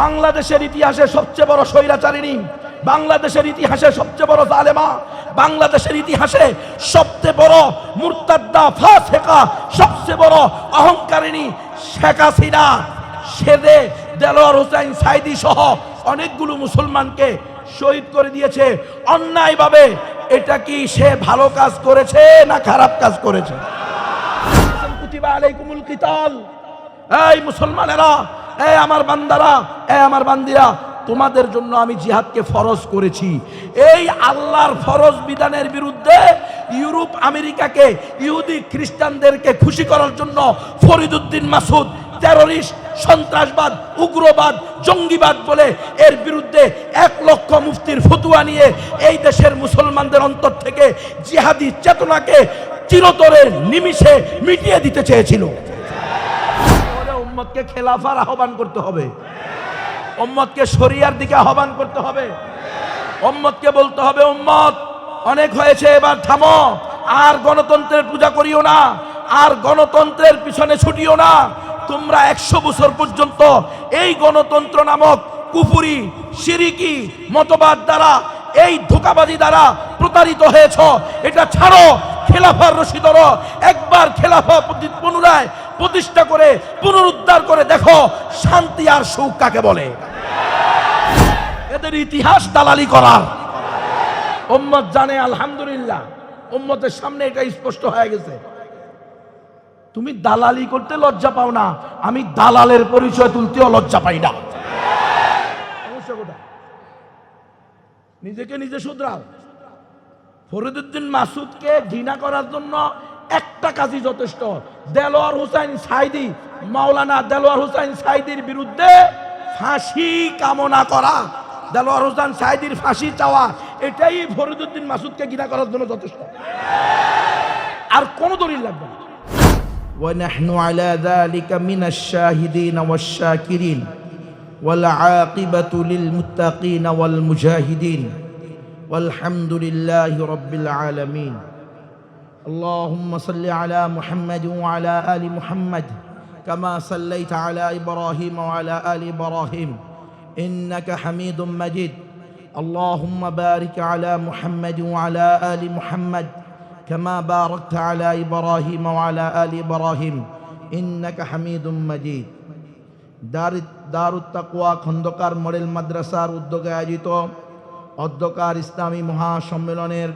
বাংলাদেশের ইতিহাসে সবচেয়ে বড় স্বৈরাচারিণী, বাংলাদেশের ইতিহাসে সবচেয়ে বড় জালেমা, বাংলাদেশের ইতিহাসে সবচেয়ে বড় মুরতাদ্দা ফাসেকা, সবচেয়ে বড় অহংকারিণী শেখ হাসিনা। সেদে দেলোয়ার হোসেন সাইদি সহ অনেকগুলো মুসলমানকে শহীদ করে দিয়েছে। অন্যায়ভাবে এটা কি সে ভালো কাজ করেছে না খারাপ কাজ করেছে? এই মুসলমানেরা এই আমার বান্দারা এই আমার বান্দিরা, তোমাদের জন্য আমি জিহাদকে ফরজ করেছি। এই আল্লাহর ফরজ বিধানের বিরুদ্ধে ইউরোপ আমেরিকাকে, ইহুদি খ্রিস্টানদেরকে খুশি করার জন্য ফরিদুদ্দিন মাসুদ টেররিস্ট সন্ত্রাসবাদ, উগ্রবাদ, জঙ্গিবাদ বলে এর বিরুদ্ধে এক লক্ষ মুফতির ফতুয়া নিয়ে এই দেশের মুসলমানদের অন্তর থেকে জিহাদি চেতনাকে চিরতরে নিমিষে মিটিয়ে দিতে চেয়েছিল। উম্মতকে খেলাফার আহ্বান করতে হবে। উম্মতকে শরিয়ার দিকে আহ্বান করতে হবে। উম্মতকে বলতে হবে, উম্মত, অনেক হয়েছে, এবার থামো। আর গণতন্ত্রের পূজা করিও না। আর গণতন্ত্রের পিছনে ছুটিও না। তোমরা একশো বছর পর্যন্ত এই গণতন্ত্র নামক কুপুরি সিরিকি, মতবাদ দ্বারা, এই ধোকাবাজি দ্বারা প্রতারিত হয়েছ। এটা ছাড়ো, খেলাফার রশিদর একবার খেলাফা পুনরায় প্রতিষ্ঠা করে, পুনরুদ্ধার করে দেখো, শান্তি আর সুখ কাকে বলে? এদের ইতিহাস দালালি করার। উম্মত জানে, আলহামদুলিল্লাহ। উম্মতের সামনে এটা স্পষ্ট হয়ে গেছে। তুমি দালালি করতে লজ্জা পাও না, আমি দালালের পরিচয় তুলতেও লজ্জা পাই না। নিজেকে নিজে শুধরাও। ফরিদুদ্দিন মাসুদকে ঘৃণা করার জন্য একটা কাজই যথেষ্ট দেলোয়ার হুসাইন সাইদি মাওলানা দেলোয়ার হুসাইন সাইদির বিরুদ্ধে ফাঁসি কামনা করা দেলোয়ার হোসেন সাইদির ফাঁসি চাওয়া এটাই ফরিদুদ্দিন মাসুদকে ঘৃণা করার জন্য যথেষ্ট আর কোনো দলিল লাগবে না ونحن على ذلك من الشاهدين والشاكرين والعاقبة للمتقين والمجاهدين والحمد لله رب العالمين اللهم صل على محمد وعلى آل محمد كما صليت على إبراهيم وعلى آل إبراهيم إنك حميد مجيد اللهم بارك على محمد وعلى آل محمد كما باركت على إبراهيم وعلى آل إبراهيم إنك حميد مجيد দার দারুত তাকুয়া খন্দকার মডেল মাদ্রাসার উদ্যোগে আয়োজিত অধ্যকার ইসলামী মহাসম্মেলনের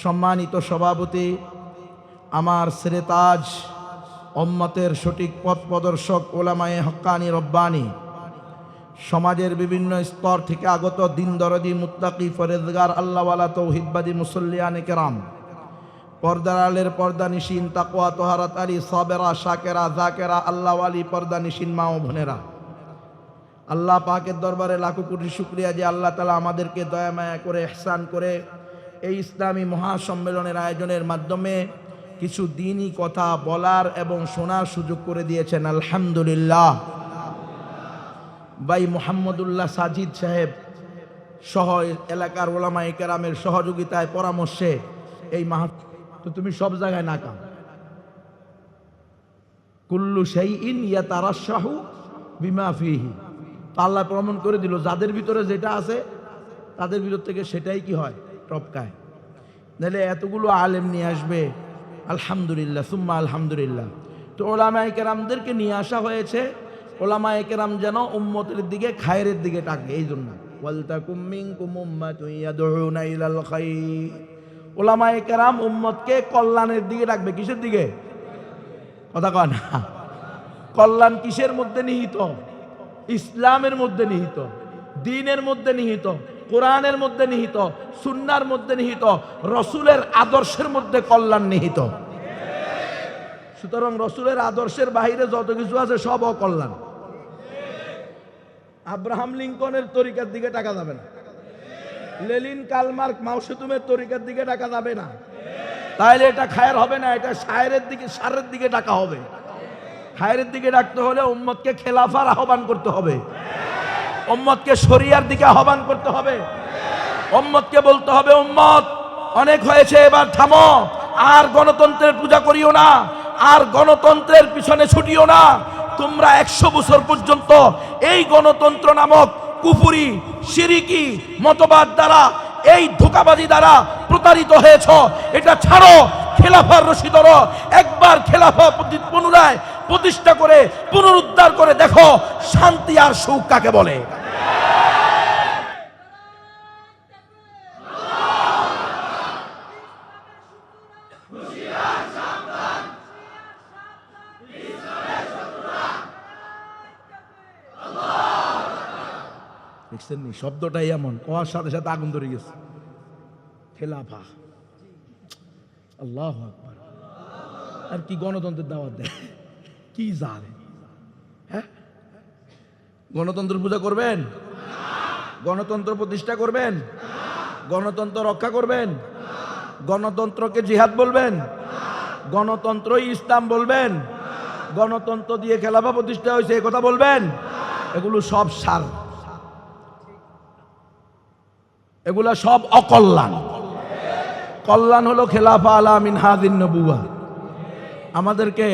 সম্মানিত সভাপতি, আমার শ্রেতাজ অম্মতের সঠিক পথ প্রদর্শক, ওলামায়ে হক্কানি রব্বানি। সমাজের বিভিন্ন স্তর থেকে আগত দিন দরদি মুত্তাকি ফরেজগার, আল্লাহওয়ালা তৌহিদবাদী মুসল্লিয়ানে কেরাম। পর্দার আলের পর্দা নিশিন তাকুয়া তোহারাত আলী, সাবেরা, শাকেরা, জাকেরা আল্লাহ আলী পর্দা নিশিন মা ও বোনেরা। আল্লাহ পাকের দরবারে লাখো কোটি শুক্রিয়া যে আল্লাহ তালা আমাদেরকে দয়া মায়া করে এহসান করে এই ইসলামী মহাসম্মেলনের আয়োজনের মাধ্যমে কিছু দিনই কথা বলার এবং শোনার সুযোগ করে দিয়েছেন, আলহামদুলিল্লাহ। ভাই মোহাম্মদুল্লাহ সাজিদ সাহেব সহ এলাকার ওলামা কেরামের সহযোগিতায় পরামর্শে এই মাহ তো তুমি সব জায়গায় নাকাম কুল্লু সেই ইন ইয়া তারা শাহু বিমা ফিহি। আল্লাহ প্রমাণ করে দিল, যাদের ভিতরে যেটা আছে, তাদের ভিতর থেকে সেটাই কি হয়? টপকায়। নাহলে এতগুলো আলেম নিয়ে আসবে, আলহামদুলিল্লাহ, সুম্মা আলহামদুলিল্লাহ। তো ওলামায় কেরামদেরকে নিয়ে আসা হয়েছে, ওলামায় কেরাম যেন উম্মতের দিকে খায়ের দিকে টাকে এই জন্য। ওয়ালতাকুম মিনকুম উম্মাতুন ইয়াদউনা ইলাল খাইর। ওলামায়ে কেরাম উম্মতকে কল্যাণের দিকে রাখবে কিসের দিকে? কথা কয় না। কল্যাণ কিসের মধ্যে নিহিত? ইসলামের মধ্যে নিহিত, দিনের মধ্যে নিহিত। কোরআনের মধ্যে নিহিত, সুন্নার মধ্যে নিহিত, রসুলের আদর্শের মধ্যে কল্যাণ নিহিত। সুতরাং রসুলের আদর্শের বাইরে যত কিছু আছে সব অকল্যাণ। আব্রাহাম লিঙ্কনের তরিকার দিকে টাকা যাবে না। লেলিন কালমার্ক মাউসেতুমের তরিকার দিকে টাকা যাবে না। তাহলে এটা খায়ের হবে না, এটা সায়ের দিকে সারের দিকে টাকা হবে। খায়ের দিকে ডাকতে হলে উম্মতকে খেলাফার আহ্বান করতে হবে। উম্মতকে শরিয়ার দিকে আহ্বান করতে হবে। উম্মতকে বলতে হবে, উম্মত, অনেক হয়েছে, এবার থামো। আর গণতন্ত্রের পূজা করিও না, আর গণতন্ত্রের পিছনে ছুটিও না। তোমরা একশো বছর পর্যন্ত এই গণতন্ত্র নামক কুফুরি, সিরিকি, মতবাদ দ্বারা, এই ধোকাবাজি দ্বারা প্রতারিত হয়েছ। এটা ছাড়ো, খেলাফার রশিদর একবার খেলাফা পুনরায় প্রতিষ্ঠা করে, পুনরুদ্ধার করে, দেখো, শান্তি আর সুখ কাকে বলে? শব্দটাই এমন। কোয়ার সাথে সাথে আগুন ধরে গেছে। খেলাফা। আল্লাহ আর কি গণতন্ত্রের দাওয়াত দেয়? কি জানে? হ্যাঁ? গণতন্ত্র পূজা করবেন? গণতন্ত্র প্রতিষ্ঠা করবেন? গণতন্ত্র রক্ষা করবেন? গণতন্ত্রকে জিহাদ বলবেন? গণতন্ত্রই ইসলাম বলবেন? গণতন্ত্র দিয়ে খেলাফা প্রতিষ্ঠা হয়েছে এই কথা বলবেন? এগুলো সব সার। এগুলা সব অকল্যাণ। কল্যাণ হলো খেলাফা আলা মিন হাদিন নবুয়া আমাদেরকে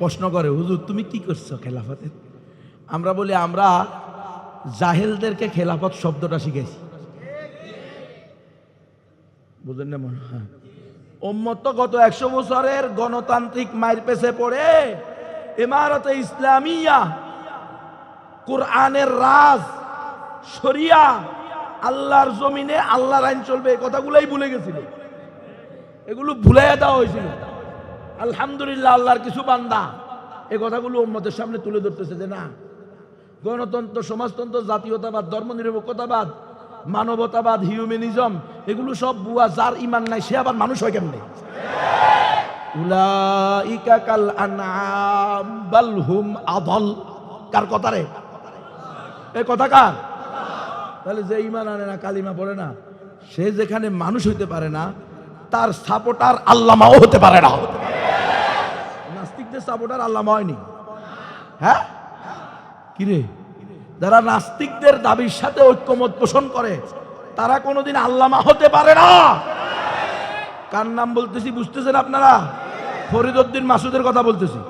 প্রশ্ন করে, হুজুর, তুমি কি করছ খেলাফতে? আমরা বলি, আমরা জাহেলদেরকে খেলাফত শব্দটা শিখেছি। বুঝলেন না মনে হয়? উম্মত গত একশো বছরের গণতান্ত্রিক মায়ের পেছে পড়ে, ইমারতে ইসলামিয়া, কোরআনের রাজ, শরিয়া, আল্লাহর জমিনে আল্লাহর আইন চলবে, এই কথাগুলোই ভুলে গেছিল। এগুলো ভুলে দেওয়া হয়েছিল। আলহামদুলিল্লাহ, আল্লাহর কিছু বান্দা। এই কথাগুলো উম্মতের সামনে তুলে ধরতেছে যে না, গণতন্ত্র, সমাজতন্ত্র, জাতীয়তাবাদ, ধর্মনিরপেক্ষতাবাদ, মানবতাবাদ হিউম্যানিজম এগুলো সব বুয়া, যার ইমান নাই, সে আবার মানুষ হয় কেমনে? কার কথা কার? তাহলে যে ইমান আনে না, কালিমা পড়ে না, সে যেখানে মানুষ হইতে পারে না, তার সাপোর্টার আল্লামাও হতে পারে না। নাস্তিকদের সাপোর্টার আল্লামা হয়নি। হ্যাঁ? কিরে? যারা নাস্তিকদের দাবির সাথে ঐক্যমত পোষণ করে, তারা কোনোদিন আল্লামা হতে পারে না। কার নাম বলতেছি, বুঝতেছেন আপনারা? ফরিদউদ্দিন মাসুদের কথা বলতেছি।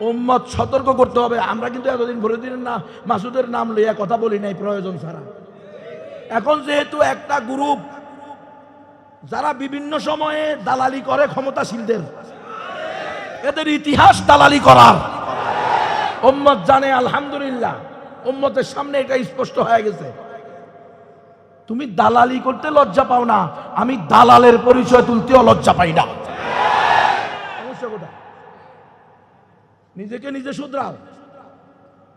উম্মত সতর্ক করতে হবে। আমরা কিন্তু এতদিন ফরিদুদ্দিনের নাম মাসুদের নাম লইয়া কথা বলি নাই, প্রয়োজন ছাড়া। এখন যেহেতু একটা গ্রুপ যারা বিভিন্ন সময়ে দালালি করে ক্ষমতাশীলদের এদের ইতিহাস দালালি করার। উম্মত জানে, আলহামদুলিল্লাহ। উম্মতের সামনে এটা স্পষ্ট হয়ে গেছে। তুমি দালালি করতে লজ্জা পাও না। আমি দালালের পরিচয় তুলতেও লজ্জা পাই না। নিজেকে নিজে শুধরাও।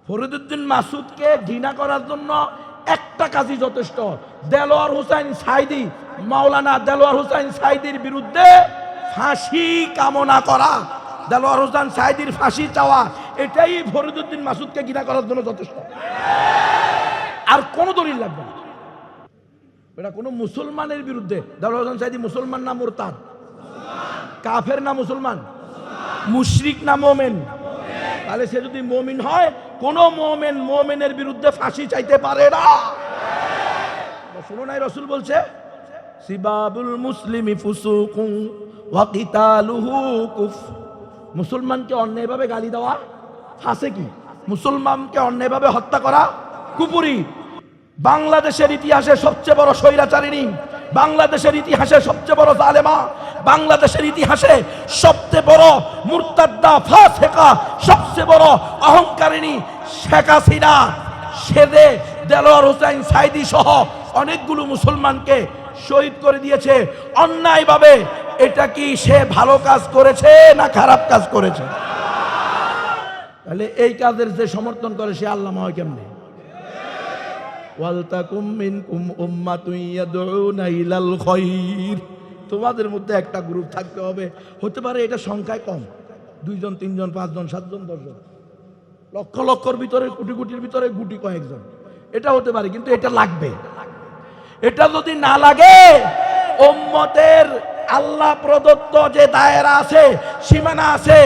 ফরিদুদ্দিন মাসুদকে ঘৃণা করার জন্য একটা কাজই যথেষ্ট। দেলোয়ার হুসাইন সাইদি, মাওলানা দেলোয়ার হুসাইন সাইদির বিরুদ্ধে ফাঁসি কামনা করা। দেলোয়ার সাইদির ফাঁসি চাওয়া, এটাই ফরিদুদ্দিন মাসুদকে ঘৃণা করার জন্য যথেষ্ট। আর কোনো দলিল লাগবে না। এটা কোনো মুসলমানের বিরুদ্ধে। দেলোয়ার সাইদি মুসলমান না মোরতাদ? কাফের না মুসলমান? মুশরিক না মোমেন? তাহলে সে যদি মমিন হয়, কোন মোমেন মোমেনের বিরুদ্ধে ফাঁসি চাইতে পারে না। শুনো নাই রসুল বলছে, সিবাবুল মুসলিমি ফুসুকুম ওয়া কিতালুহু কুফ মুসলমানকে অন্যায়ভাবে গালি দেওয়া ফাঁসে কি? মুসলমানকে অন্যায়ভাবে হত্যা করা? কুপুরি। বাংলাদেশের ইতিহাসে সবচেয়ে বড় স্বৈরাচারিণী, বাংলাদেশের ইতিহাসে সবচেয়ে বড় জালেমা, বাংলাদেশের ইতিহাসে সবচেয়ে বড় মুরতাদ্দা ফাসেকা, সবচেয়ে বড় অহংকারিণী শেখ হাসিনা, সেদে দেলোয়ার হোসেন সাইদি সহ অনেকগুলো মুসলমানকে শহীদ করে দিয়েছে। অন্যায়ভাবে এটা কি সে ভালো কাজ করেছে না খারাপ কাজ করেছে? তাহলে এই কাজের যে সমর্থন করে সে আল্লাহ হয় কেমনে? তোমাদের মধ্যে একটা গ্রুপ থাকতে হবে। হতে পারে এটা সংখ্যায় কম। দুইজন, তিনজন, পাঁচজন, সাতজন, দশজন। লক্ষ লক্ষর ভিতরে, কোটি কোটির ভিতরে গুটি কয়েকজন। এটা হতে পারে, কিন্তু এটা লাগবে। এটা যদি না লাগে, উম্মতের আল্লাহ প্রদত্ত যে দায়রা আছে সীমানা আছে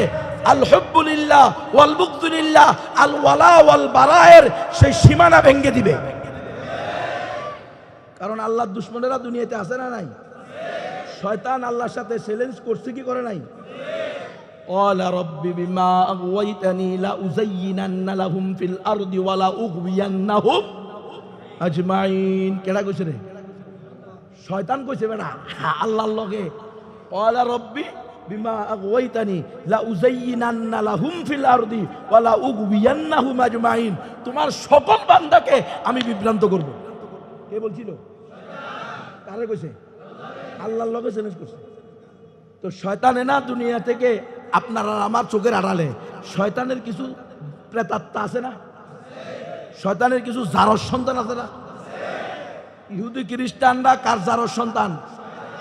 আল হব্বুলিল্লাহ ওয়াল বুকদুলিল্লাহ আল ওয়ালা ওয়াল বালায়ের সেই সীমানা ভেঙ্গে দিবে কারণ আল্লাহর দুশ্মনেরা দুনিয়াতে আছে না নাই শয়তান আল্লাহর সাথে চ্যালেঞ্জ করছে কি করে নাই قال رب بما أغويتني لأزينن لهم في الأرض ولأغوينهم أجمعين কেডা কইছে রে শয়তান কইছে, বেড়া, আল্লাহর লগে ওয়ালা রব্বি বিমা আগওয়াইতানি লা উযাইয়িনান্না লাহুম ফিল আরদি ওয়া লা উগবিয়ান্নাহুম আজমাইন। তোমার সকল বান্দাকে আমি বিভ্রান্ত করব। কে বলছিল? কারে কইছে? আল্লাহর লগে চ্যালেঞ্জ করছে। তো শয়তানে না দুনিয়া থেকে আপনারা আমার চোখের আড়ালে। শয়তানের কিছু প্রেতাত্মা আছে না? শয়তানের কিছু জারস সন্তান আছে না? ইহুদি খ্রিস্টানরা কার যারো সন্তান?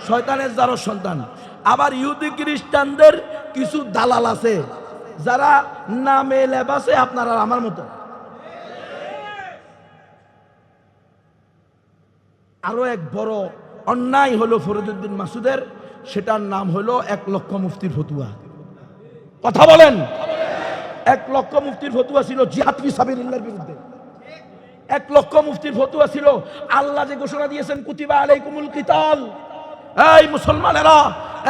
শয়তানের যারো সন্তান। আবার ইহুদি খ্রিস্টানদের কিছু দালাল আছে, যারা নামে লেবাসে আপনার আমার মতো। আরও এক বড় অন্যায় হলো ফরিদুদ্দিন মাসুদের, সেটার নাম হলো এক লক্ষ মুফতির ফতুয়া। কথা বলেন। এক লক্ষ মুফতির ফতুয়া ছিল জিহাদ বিরুদ্ধে। এক লক্ষ মুফতির ফতুয়া ছিল। আল্লাহ যে ঘোষণা দিয়েছেন, কুতিবা আলাইকুমুল কিতাল। এই মুসলমানেরা,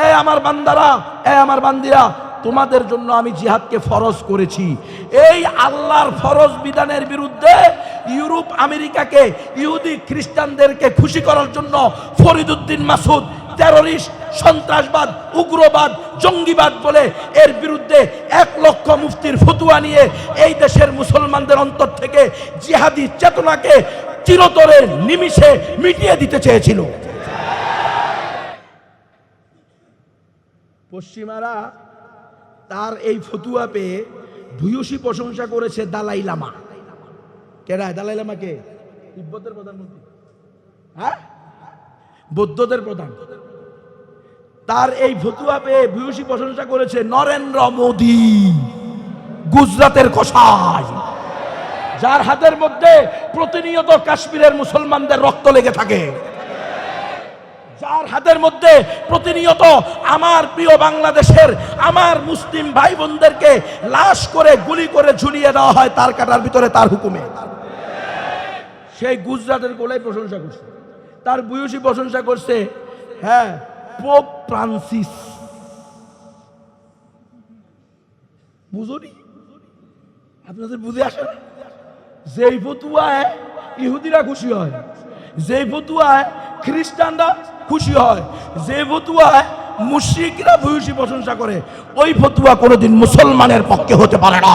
এই আমার বান্দারা, এই আমার বান্দিরা, তোমাদের জন্য আমি জিহাদকে ফরজ করেছি। এই আল্লাহর ফরজ বিধানের বিরুদ্ধে ইউরোপ আমেরিকাকে, ইহুদি খ্রিস্টানদেরকে খুশি করার জন্য ফরিদুদ্দিন মাসুদ টেররিস্ট সন্ত্রাসবাদ, উগ্রবাদ, জঙ্গিবাদ বলে এর বিরুদ্ধে এক লক্ষ মুফতির ফতুয়া নিয়ে এই দেশের মুসলমানদের অন্তর থেকে জিহাদি চেতনাকে চিরতরে নিমিষে মিটিয়ে দিতে চেয়েছিল। পশ্চিমারা তার এই ফতুয়া পেয়ে ভূয়সী প্রশংসা করেছে দালাই লামা। কেডা দালাই লামা কে? তিব্বতের প্রধানমন্ত্রী। হ্যাঁ? বৌদ্ধদের প্রধান। তার এই ফতুয়া পেয়ে ভূয়সী প্রশংসা করেছে, নরেন্দ্র মোদী, গুজরাটের কষাই যার হাতের মধ্যে প্রতিনিয়ত কাশ্মীরের মুসলমানদের রক্ত লেগে থাকে। যার হাতের মধ্যে প্রতিনিয়ত আমার প্রিয় বাংলাদেশের, আমার মুসলিম ভাই বোনদেরকে লাশ করে, গুলি করে ঝুলিয়ে দেওয়া হয় তার কাটার ভিতরে তার হুকুমে। সেই গুজরাটের গোলাই প্রশংসা করছে। তার বয়সী প্রশংসা করছে হ্যাঁ পোপ ফ্রান্সিস বুঝুনি? আপনাদের বুঝে আসে? যেই ফতুয়ায় ইহুদিরা খুশি হয়, যেই ফতুয়ায় খ্রিস্টানরা খুশি হয় যে ফতুয়ায় মুশরিকরা ভূয়সী প্রশংসা করে, ওই ফতুয়া কোনোদিন মুসলমানের পক্ষে হতে পারে না।